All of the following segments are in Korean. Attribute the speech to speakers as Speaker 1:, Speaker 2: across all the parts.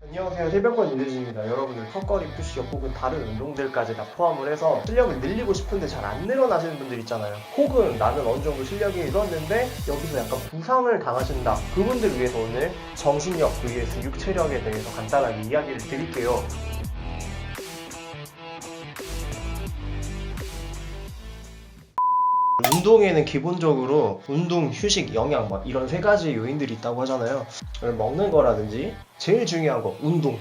Speaker 1: 안녕하세요. 새벽권 윤대진입니다. 여러분들 턱걸이 푸시업 혹은 다른 운동들까지 다 포함을 해서 실력을 늘리고 싶은데 잘 안 늘어나시는 분들 있잖아요. 혹은 나는 어느 정도 실력이 늘었는데 여기서 약간 부상을 당하신다. 그분들 위해서 오늘 정신력 vs 육체력에 대해서 간단하게 이야기를 드릴게요 운동에는 기본적으로 운동, 휴식, 영양 막 이런 세 가지 요인들이 있다고 하잖아요. 먹는 거라든지 제일 중요한 거 운동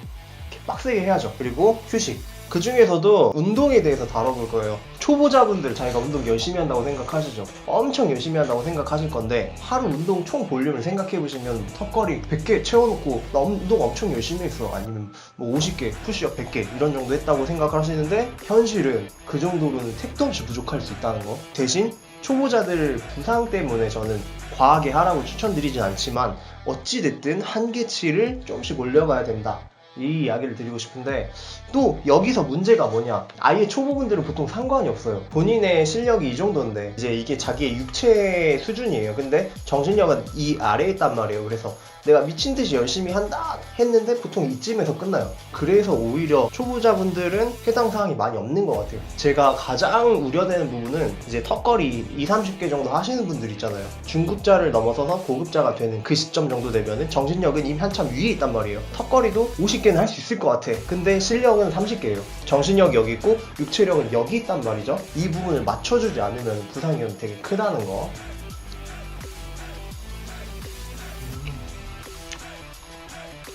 Speaker 1: 빡세게 해야죠. 그리고 휴식. 그 중에서도 운동에 대해서 다뤄볼 거예요. 초보자분들 자기가 운동 열심히 한다고 생각하시죠. 엄청 열심히 한다고 생각하실 건데 하루 운동 총 볼륨을 생각해 보시면 턱걸이 100개 채워놓고 나 운동 엄청 열심히 했어. 아니면 뭐 50개, 푸시업 100개 이런 정도 했다고 생각하시는데 현실은 그 정도로는 택도 없이 부족할 수 있다는 거. 대신 초보자들 부상 때문에 저는 과하게 하라고 추천드리진 않지만 어찌됐든 한계치를 조금씩 올려가야 된다. 이 이야기를 드리고 싶은데 또 여기서 문제가 뭐냐? 아예 초보분들은 보통 상관이 없어요. 본인의 실력이 이 정도인데 이제 이게 자기의 육체 수준이에요. 근데 정신력은 이 아래에 있단 말이에요. 그래서 내가 미친 듯이 열심히 한다 했는데 보통 이쯤에서 끝나요. 그래서 오히려 초보자분들은 해당 사항이 많이 없는 것 같아요. 제가 가장 우려되는 부분은 이제 턱걸이 2, 30개 정도 하시는 분들 있잖아요. 중급자를 넘어서서 고급자가 되는 그 시점 정도 되면은 정신력은 이미 한참 위에 있단 말이에요. 턱걸이도 50개는 할 수 있을 것 같아. 근데 실력은 30개예요. 정신력이 여기 있고 육체력은 여기 있단 말이죠. 이 부분을 맞춰주지 않으면 부상이 되게 크다는 거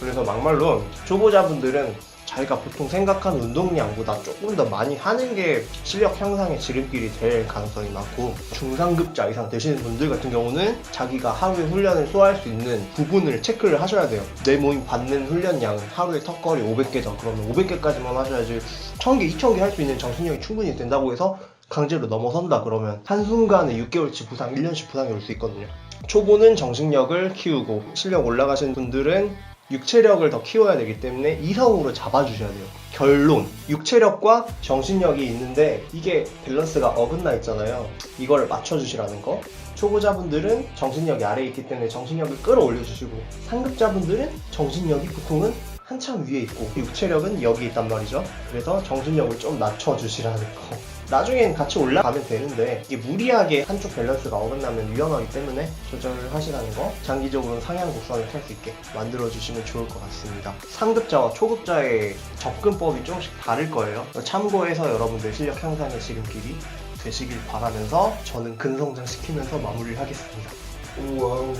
Speaker 1: 그래서 막말로 초보자분들은 자기가 보통 생각하는 운동량보다 조금 더 많이 하는 게 실력 향상의 지름길이 될 가능성이 많고 중상급자 이상 되시는 분들 같은 경우는 자기가 하루에 훈련을 소화할 수 있는 부분을 체크를 하셔야 돼요. 내 몸이 받는 훈련량은 하루에 턱걸이 500개다 그러면 500개까지만 하셔야지 1000개, 2000개 할 수 있는 정신력이 충분히 된다고 해서 강제로 넘어선다 그러면 한순간에 6개월치 부상, 1년씩 부상이 올 수 있거든요. 초보는 정신력을 키우고 실력 올라가시는 분들은 육체력을 더 키워야 되기 때문에 이성으로 잡아주셔야 돼요. 결론, 육체력과 정신력이 있는데 이게 밸런스가 어긋나 있잖아요. 이거를 맞춰주시라는 거. 초보자분들은 정신력이 아래에 있기 때문에 정신력을 끌어올려주시고 상급자분들은 정신력이 보통은 한참 위에 있고 육체력은 여기 있단 말이죠. 그래서 정신력을 좀 낮춰주시라는 거. 나중엔 같이 올라가면 되는데 이게 무리하게 한쪽 밸런스가 어긋나면 위험하기 때문에 조절을 하시라는 거 장기적으로는 상향 곡선을 탈 수 있게 만들어 주시면 좋을 것 같습니다. 상급자와 초급자의 접근법이 조금씩 다를 거예요. 참고해서 여러분들 실력 향상의 지름길이 되시길 바라면서 저는 근성장 시키면서 마무리를 하겠습니다. 우와우